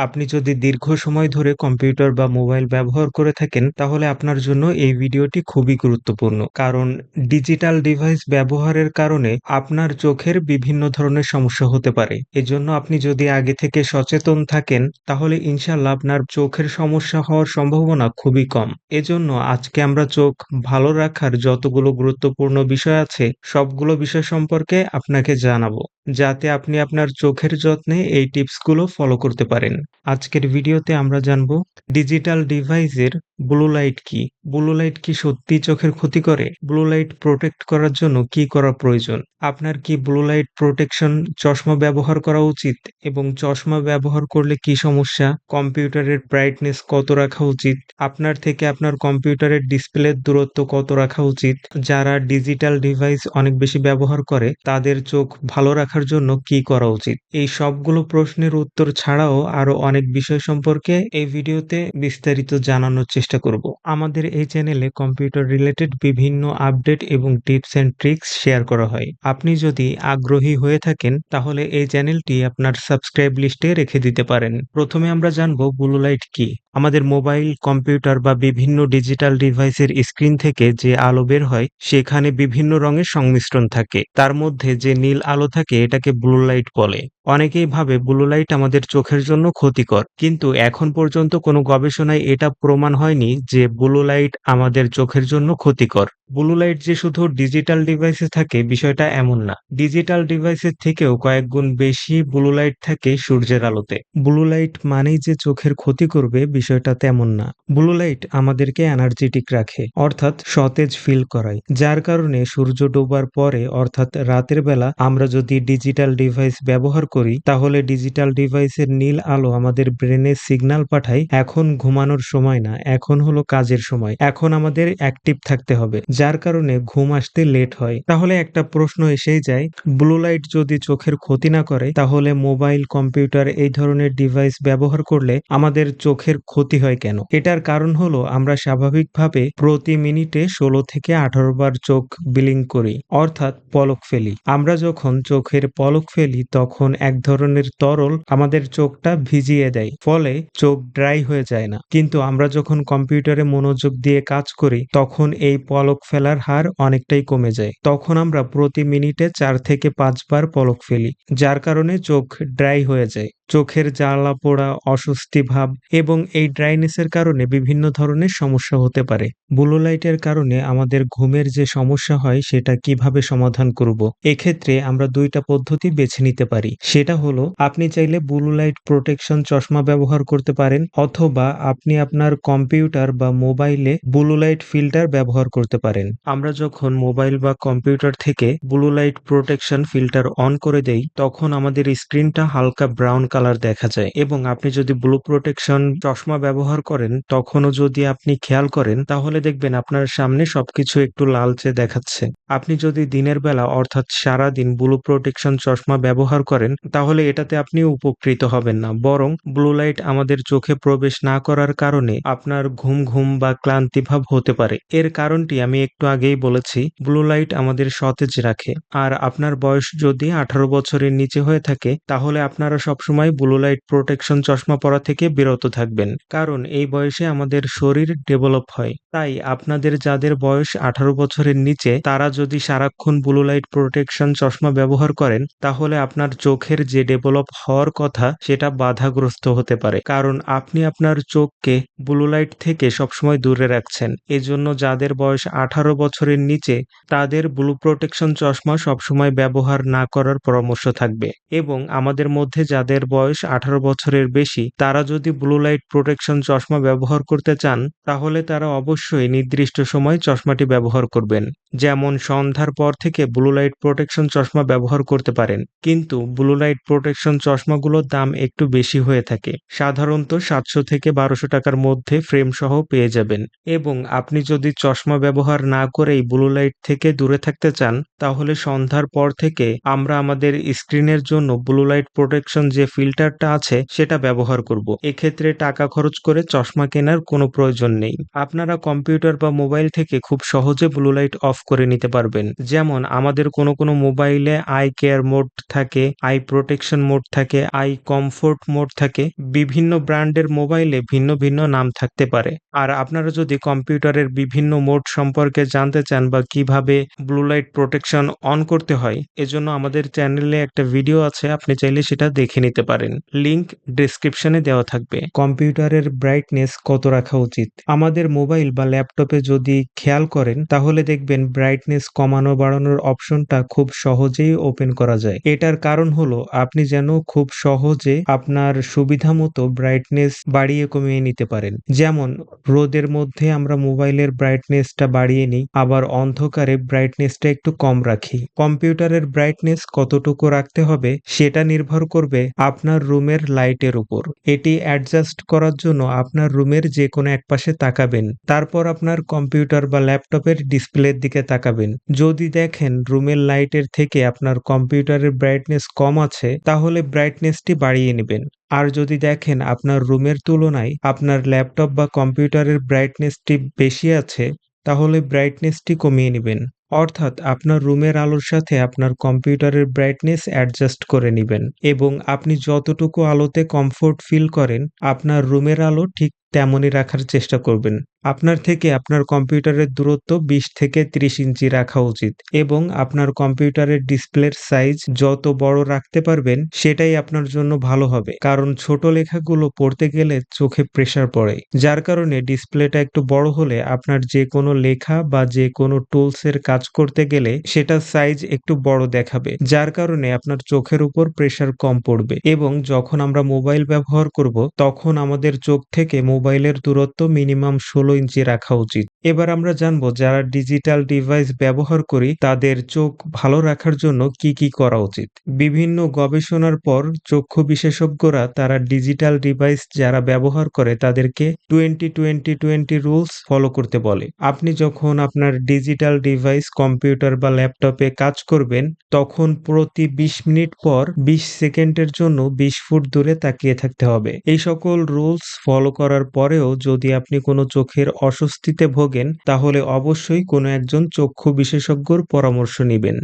আপনি যদি দীর্ঘ সময় ধরে কম্পিউটার বা মোবাইল ব্যবহার করে থাকেন, তাহলে আপনার জন্য এই ভিডিওটি খুবই গুরুত্বপূর্ণ। কারণ ডিজিটাল ডিভাইস ব্যবহারের কারণে আপনার চোখের বিভিন্ন ধরনের সমস্যা হতে পারে। এজন্য আপনি যদি আগে থেকে সচেতন থাকেন, তাহলে ইনশাল্লাহ আপনার চোখের সমস্যা হওয়ার সম্ভাবনা খুবই কম। এজন্য আজকে আমরা চোখ ভালো রাখার যতগুলো গুরুত্বপূর্ণ বিষয় আছে, সবগুলো বিষয় সম্পর্কে আপনাকে জানাব। যাতে আপনি আপনার চোখের যত্নে এই টিপসগুলো ফলো করতে পারেন। আজকের ভিডিওতে আমরা জানব ডিজিটাল ডিভাইসের ব্লু লাইট কি? ব্লু লাইট কি সত্যি চোখের ক্ষতি করে? ব্লু লাইট প্রোটেক্ট করার জন্য কি করা প্রয়োজন? আপনার কি ব্লু লাইট প্রোটেকশন চশমা ব্যবহার করা উচিত? এবং চশমা ব্যবহার করলে কি সমস্যা? কম্পিউটারের ব্রাইটনেস কত রাখা উচিত? আপনার থেকে আপনার কম্পিউটারের ডিসপ্লের দূরত্ব কত রাখা উচিত? যারা ডিজিটাল ডিভাইস অনেক বেশি ব্যবহার করে, তাদের চোখ ভালো রাখার জন্য কি করা উচিত? এই সবগুলো প্রশ্নের উত্তর ছাড়াও আরও অনেক বিষয় সম্পর্কে এই ভিডিওতে বিস্তারিত জানানোর চেষ্টা করব। আমাদের এই চ্যানেলে কম্পিউটার রিলেটেড বিভিন্ন আপডেট এবং টিপস অ্যান্ড ট্রিক্স শেয়ার করা হয়। আপনি যদি আগ্রহী হয়ে থাকেন, তাহলে এই চ্যানেলটি আপনার সাবস্ক্রাইব লিস্টে রেখে দিতে পারেন। প্রথমে আমরা জানব ব্লু লাইট কি? আমাদের মোবাইল, কম্পিউটার বা বিভিন্ন ডিজিটাল ডিভাইসের স্ক্রিন থেকে যে আলো বের হয়, সেখানে বিভিন্ন রঙের সংমিশ্রণ থাকে। তার মধ্যে যে নীল আলো থাকে, এটাকে ব্লু লাইট বলে। অনেকেই ভাবে ব্লু লাইট আমাদের চোখের জন্য ক্ষতিকর, কিন্তু এখন পর্যন্ত কোনো গবেষণায় এটা প্রমাণ হয়নি যে ব্লু লাইট আমাদের চোখের জন্য ক্ষতিকর। ব্লু লাইট যে শুধু ডিজিটাল ডিভাইসে থাকে, বিষয়টা এমন না। ডিজিটাল ডিভাইসের থেকেও কয়েক গুণ বেশি ব্লু লাইট থাকে সূর্যের আলোতে। ব্লু লাইট মানেই যে চোখের ক্ষতি করবে বিষয়টা তেমন না। ব্লু লাইট আমাদেরকে এনার্জেটিক রাখে, অর্থাৎ সতেজ ফিল করায়। যার কারণে সূর্য ডোবার পরে, অর্থাৎ রাতের বেলা, আমরা যদি ডিজিটাল ডিভাইস ব্যবহার করি, তাহলে ডিজিটাল ডিভাইসের নীল আলো আমাদের ব্রেনে সিগন্যাল পাঠায়, এখন ঘুমানোর সময় না, এখন হলো কাজের সময়, এখন আমাদের অ্যাক্টিভ থাকতে হবে। যার কারণে ঘুম আসতে লেট হয়। তাহলে একটা প্রশ্ন এসেই যায় ব্লু লাইট যদি চোখের ক্ষতি না করে, তাহলে মোবাইল, কম্পিউটার এই ধরনের ডিভাইস ব্যবহার করলে আমাদের চোখের ক্ষতি হয় কেন? এটার কারণ হলো আমরা স্বাভাবিকভাবে প্রতি মিনিটে ষোলো থেকে আঠারো বার চোখ বিলিং করি, অর্থাৎ পলক ফেলি। আমরা যখন চোখের পলক ফেলি, তখন এক ধরনের তরল আমাদের চোখটা ভিজিয়ে দেয়, ফলে চোখ ড্রাই হয়ে যায় না। কিন্তু আমরা যখন কম্পিউটারে মনোযোগ দিয়ে কাজ করি, তখন এই পলক ফেলার হার অনেকটাই কমে যায়। তখন আমরা প্রতি মিনিটে চার থেকে পাঁচবার পলক ফেলি, যার কারণে চোখ ড্রাই হয়ে যায়। চোখের জ্বালা পোড়া, অস্বস্তি ভাব এবং এই ড্রাইনেসের কারণে বিভিন্ন ধরনের সমস্যা হতে পারে। ব্লু লাইটের কারণে আমাদের ঘুমের যে সমস্যা হয়, সেটা কীভাবে সমাধান করব? এক্ষেত্রে আমরা দুইটা পদ্ধতি বেছে নিতে পারি। সেটা হলো, আপনি চাইলে ব্লু লাইট প্রোটেকশন চশমা ব্যবহার করতে পারেন অথবা আপনি আপনার কম্পিউটার বা মোবাইলে ব্লু লাইট ফিল্টার ব্যবহার করতে পারেন। আমরা যখন মোবাইল বা কম্পিউটার থেকে blue light protection filter on করে দেই, তখন আমাদের স্ক্রিনটা হালকা ব্রাউন কালার দেখা যায় এবং আপনি যদি ব্লু প্রোটেকশন চশমা ব্যবহার করেন, তখনও যদি আপনি খেয়াল করেন, তাহলে দেখবেন আপনার সামনে সবকিছু একটু লালচে দেখাচ্ছে। আপনি যদি দিনের বেলা, অর্থাৎ সারা দিন ব্লু প্রোটেকশন চশমা ব্যবহার করেন, তাহলে এটাতে আপনি উপকৃত হবেন না। বরং ব্লু লাইট আমাদের চোখে প্রবেশ না করার কারণে আপনার ঘুম ঘুম বা ক্লান্তিভাব হতে পারে। এর কারণটি আমি একটু আগেই বলেছি ব্লু লাইট আমাদের সতেজ রাখে। আর আপনার বয়স যদি আঠারো বছরের নিচে হয়ে থাকে, তাহলে আপনারা সবসময় ব্লু লাইট প্রোটেকশন চশমা পরা থেকে বিরত থাকবেন, কারণ এই বয়সে আমাদের শরীর ডেভেলপ হয়। তাই আপনাদের যাদের বয়স আঠারো বছরের নিচে, তারা যদি সারাক্ষণ ব্লু লাইট প্রোটেকশন চশমা ব্যবহার করেন, তাহলে আপনার চোখের যে ডেভেলপ হওয়ার কথা, সেটা বাধাগ্রস্ত হতে পারে। কারণ আপনি আপনার চোখকে ব্লু লাইট থেকে সবসময় দূরে রাখছেন। এজন্য যাদের বয়স আঠারো বছরের নিচে, তাদের ব্লু প্রোটেকশন চশমা সবসময় ব্যবহার না করার পরামর্শ থাকবে। এবং আমাদের মধ্যে যাদের বয়স আঠারো বছরের বেশি, তারা যদি ব্লু লাইট প্রোটেকশন চশমা ব্যবহার করতে চান, তাহলে তারা অবশ্যই নির্দিষ্ট সময় চশমাটি ব্যবহার করবেন। যেমন সন্ধ্যার পর থেকে ব্লু লাইট প্রোটেকশন চশমা ব্যবহার করতে পারেন। কিন্তু ব্লু লাইট প্রোটেকশন চশমাগুলোর দাম একটু বেশি হয়ে থাকে। সাধারণত সাতশো থেকে বারোশো টাকার মধ্যে ফ্রেম সহ পেয়ে যাবেন। এবং আপনি যদি চশমা ব্যবহার না করেই ব্লু লাইট থেকে দূরে থাকতে চান, তাহলে সন্ধ্যার পর থেকে আমরা আমাদের স্ক্রিনের জন্য ব্লু লাইট প্রোটেকশন যে ফিল্টার ফিল্টারটা আছে, সেটা ব্যবহার করব। এক্ষেত্রে টাকা খরচ করে চশমা কেনার কোনো প্রয়োজন নেই। আপনারা কম্পিউটার বা মোবাইল থেকে খুব সহজে ব্লু লাইট অফ করে নিতে পারবেন। যেমন, আমাদের কোনো কোনো মোবাইলে আই কেয়ার মোড থাকে, আই প্রোটেকশন মোড থাকে, আই কমফোর্ট মোড থাকে। বিভিন্ন ব্র্যান্ডের মোবাইলে ভিন্ন ভিন্ন নাম থাকতে পারে। আর আপনারা যদি কম্পিউটারের বিভিন্ন মোড সম্পর্কে জানতে চান বা কীভাবে ব্লু লাইট প্রোটেকশন অন করতে হয়, এজন্য আমাদের চ্যানেলে একটা ভিডিও আছে, আপনি চাইলে সেটা দেখে নিতে পারেন লিংক ডেসক্রিপশনে দেওয়া থাকবে। কম্পিউটারের ব্রাইটনেস কত রাখা উচিত? আমাদের মোবাইল বা ল্যাপটপে যদি খেয়াল করেন, তাহলে দেখবেন ব্রাইটনেস কমানো বাড়ানোর অপশনটা খুব সহজেই ওপেন করা যায়। এটার কারণ হলো, আপনি যেন খুব সহজে আপনার সুবিধা মতো ব্রাইটনেস বাড়িয়ে কমিয়ে নিতে পারেন। যেমন, রোদের মধ্যে আমরা মোবাইলের ব্রাইটনেসটা বাড়িয়ে নিই, আবার অন্ধকারে ব্রাইটনেসটা একটু কম রাখি। কম্পিউটারের ব্রাইটনেস কতটুকু রাখতে হবে, সেটা নির্ভর করবে আপনার রুমের লাইটের উপর। এটি অ্যাডজাস্ট করার জন্য আপনার রুমের যে কোনো এক পাশে তাকাবেন। তারপর আপনার কম্পিউটার বা ল্যাপটপের ডিসপ্লের দিকে তাকাবেন। যদি দেখেন রুমের লাইটের থেকে আপনার কম্পিউটারের ব্রাইটনেস কম আছে, তাহলে ব্রাইটনেসটি বাড়িয়ে নেবেন। আর যদি দেখেন আপনার রুমের তুলনায় আপনার ল্যাপটপ বা কম্পিউটারের ব্রাইটনেসটি বেশি আছে, তাহলে ব্রাইটনেসটি কমিয়ে নেবেন। অর্থাৎ আপনার রুমের আলোর সাথে আপনার কম্পিউটারের ব্রাইটনেস অ্যাডজাস্ট করে নেবেন এবং আপনি যতটুকু আলোতে কমফোর্ট ফিল করেন, আপনার রুমের আলো ঠিক তেমনই রাখার চেষ্টা করবেন। আপনার থেকে আপনার কম্পিউটারের দূরত্ব বিশ থেকে ত্রিশ ইঞ্চি রাখা উচিত এবং আপনার কম্পিউটারের ডিসপ্লের সাইজ যত বড় রাখতে পারবেন সেটাই আপনার জন্য ভালো হবে। কারণ ছোট লেখাগুলো পড়তে গেলে চোখে প্রেসার পড়ে। যার কারণে ডিসপ্লেটা একটু বড় হলে আপনার যে কোনো লেখা বা যে কোনো টুলসের কাজ করতে গেলে সেটার সাইজ একটু বড় দেখাবে। যার কারণে আপনার চোখের উপর প্রেসার কম পড়বে এবং যখন আমরা মোবাইল ব্যবহার করব, তখন আমাদের চোখ থেকে মোবাইলের দূরত্ব মিনিমাম ষোলো ইঞ্চি রাখা উচিত। এবার আমরা জানব যারা ডিজিটাল ডিভাইস ব্যবহার করি, তাদের চোখ ভালো রাখার জন্য কি কি করা উচিত। বিভিন্ন গবেষণার পর চক্ষু বিশেষজ্ঞরা তারা ডিজিটাল ডিভাইস যারা ব্যবহার করে, তাদেরকে twenty twenty twenty rules follow করতে বলে। আপনি যখন আপনার ডিজিটাল ডিভাইস কম্পিউটার বা ল্যাপটপে কাজ করবেন, তখন প্রতি বিশ মিনিট পর বিশ সেকেন্ডের জন্য বিশ ফুট দূরে তাকিয়ে থাকতে হবে। এই সকল রুলস ফলো করার পরেও যদি আপনি কোনো চোখের অস্বস্তিতে ভোগেন, তাহলে অবশ্যই কোনো একজন চক্ষু বিশেষজ্ঞর পরামর্শ নেবেন।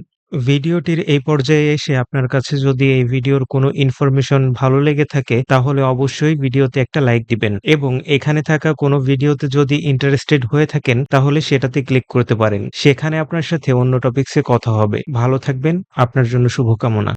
ভিডিওটির এই পর্যায়ে এসে আপনার কাছে যদি এই ভিডিওর কোনো ইনফরমেশন ভালো লেগে থাকে, তাহলে অবশ্যই ভিডিওতে একটা লাইক দিবেন এবং এখানে থাকা কোনো ভিডিওতে যদি ইন্টারেস্টেড হয়ে থাকেন, তাহলে সেটাতে ক্লিক করতে পারেন। সেখানে আপনার সাথে অন্য টপিকসে কথা হবে। ভালো থাকবেন, আপনার জন্য শুভকামনা।